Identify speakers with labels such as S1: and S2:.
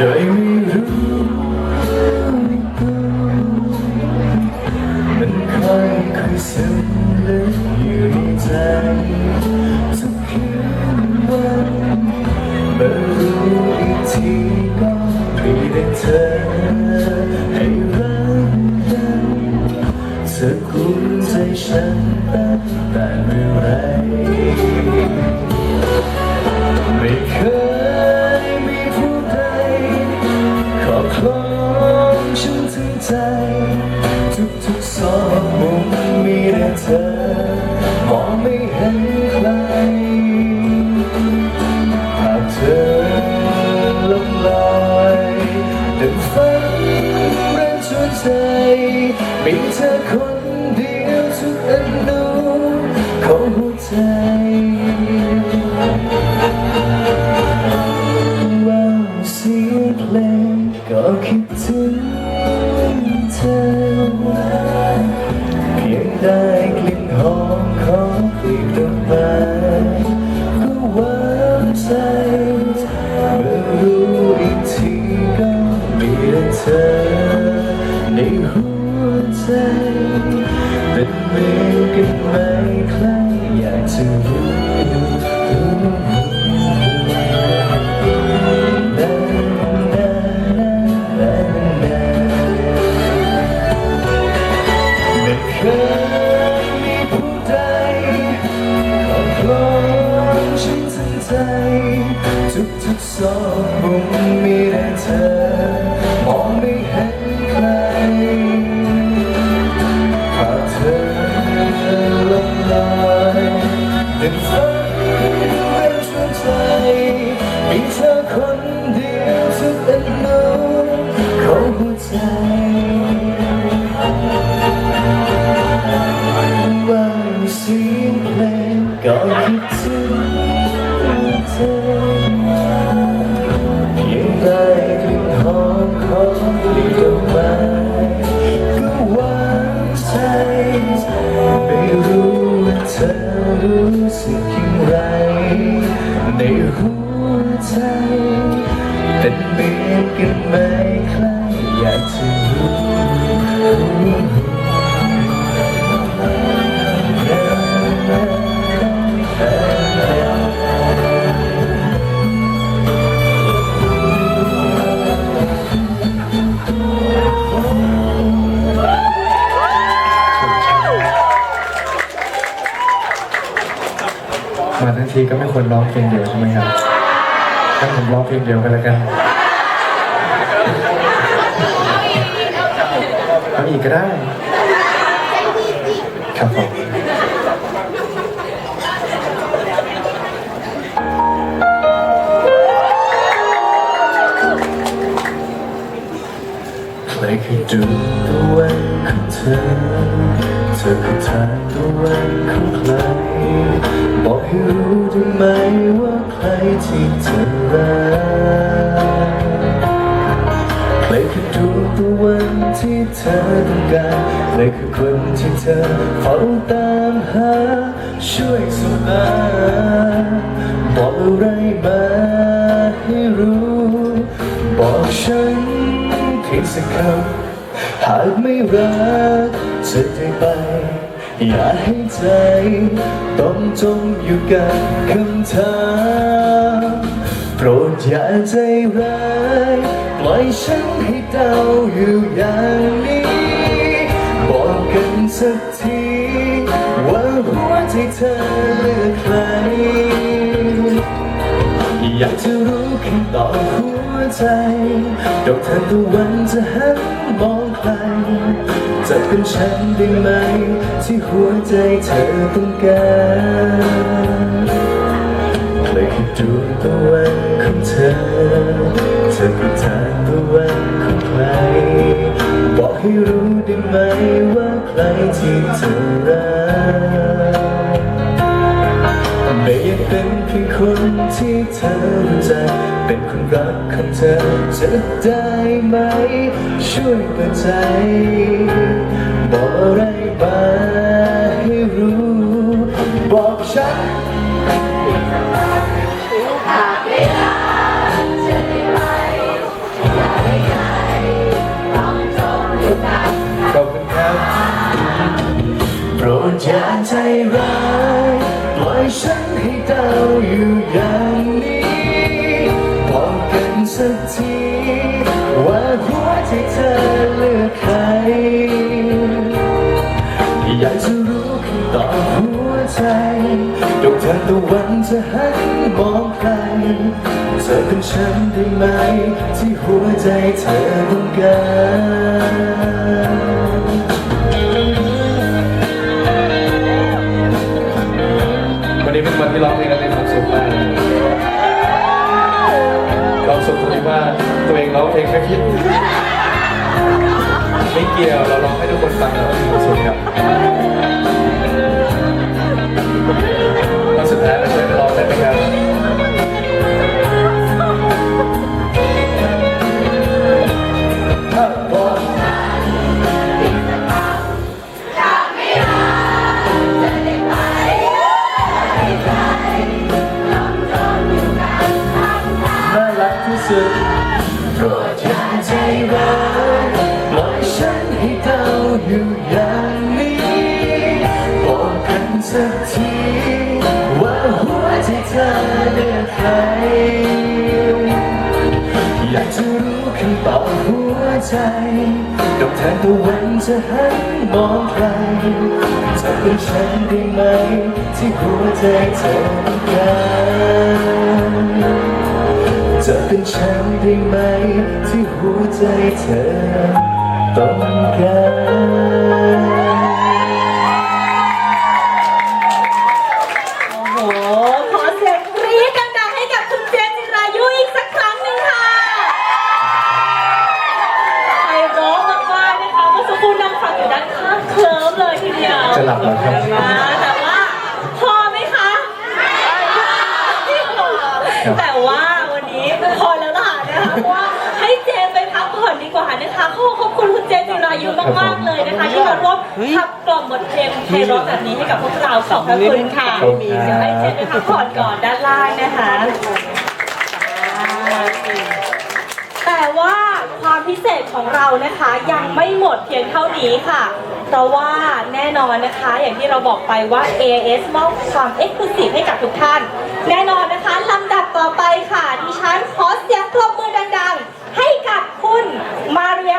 S1: โมองไม่เห็นใครหากเธอลงลอยดังฝันแรงชวนใจมีเธอคนเดียวทุกอนุของหัวใจ อ เป็นฝันเป็นชวนใจมีเธอคนเดียวทุกอนุของหัวใจว่าเสียงเพลงก็คิด รู้สึก มา
S2: ทั้งทีก็ไม่ควรร้องเพลงเดียวใช่ไหมครับงั้นผมร้องเพลงเดียวกันแล้วกันเอาอีกก็ได้ ครับผม
S1: ใครเคยดูตะวันของเธอ เธอคือทางตะวันของใคร รู้ได้ไหมว่าใครที่เธอรักใครคือดวงตะวันที่เธอต้องการใครคือคนที่เธอเฝ้าตามหา ช่วยส่งมาบอกอะไรมาให้รู้ บอกฉันเพียงสักคำหากไม่รักจะได้ไป อย่าให้ใจต้องจมอยู่กับคำถามโปรดอย่าใจร้ายปล่อยฉันให้เดาอยู่อย่างนี้ บอกกันสักที ว่าหัวใจเธอเลือกใคร อยากจะรู้คำตอบหัวใจดอกทานตะวันจะหันมองใคร จะเป็นฉันได้ไหม ที่หัวใจเธอต้องการใครคือดวงตะวันของเธอ เธอคือทางตะวันของใคร บอกให้รู้ได้ไหมว่าใครที่เธอรัก ไม่ยังเป็นเพียงคนที่เธอรู้ใจเป็นคนรักของเธอจะได้ไหม ช่วยเปิดใจ บอกอะไรบ้างให้รู้ บอกฉันขอบคุณครับโปรดอย่าใจร้าย เดาอยู่อย่างนี้บอกกันสักทีว่าหัวใจเธอเลือกใครอยากจะรู้คำตอบหัวใจดวงเธอตะวันจะหันมองใครเธอเป็นฉันได้ไหม ที่หัวใจเธอต้องการ
S2: ให้ทุกคนฟังแล้วมีความสุขครับตอนสุดท้ายเราช่วยกันร้องได้ไหมครับ
S1: ถ้าบอกน่ารักที่สุดโปรดอย่าใจร้ายปล่อยฉันให้เดา อยู่อย่างนี้บอกกันสักทีว่าหัวใจเธอเลือกใครอยากจะรู้คำตอบหัวใจดอกแทนตะวันจะหันมองใครจะเป็นฉันได้ไหม ที่หัวใจเธอต้องการจะเป็นฉันได้ไหม ที่หัวใจเธอ ต้องการ
S3: โอ้โห ขอเสียงกรี๊ดดังๆให้กับคุณเจนจิรายุอีกสักครั้งหนึ่งค่ะไพเราะมากๆนะคะเมื่อสักครู่นั่งฟังอยู่ด้านข้างเคลิ้มเลยทีเดียว
S2: จะหลับแล้วครับ
S3: อ่าแต่ว่าพอไหมคะ แต่ว่าวันนี้พอแล้วล่ะนะคะเพราะว่าให้เจนไปพักผ่อนดีกว่านะคะขอขอบคุณคุณ เจนจิรายุมากๆเลยนะคะที่มาร่วมขับกล่อมบทเพลงไพเราะแบบนี้ให้กับพวกเราขอบพระคุณค่ะ
S2: ขอบคุณครับ
S3: เดี๋ยวให้เจนไปพักผ่อนก่อนด้านล่างนะคะแต่ว่าความพิเศษของเรานะคะยังไม่หมดเพียงเท่านี้ค่ะ เพราะว่าแน่นอนนะคะอย่างที่เราบอกไปว่า AS มอบความเอ็กซ์คลูซีฟให้กับทุกท่าน แน่นอนนะคะลำดับต่อไปค่ะดิฉันขอเสียงปรบมือดังๆ ให้กับคุณมาเรียม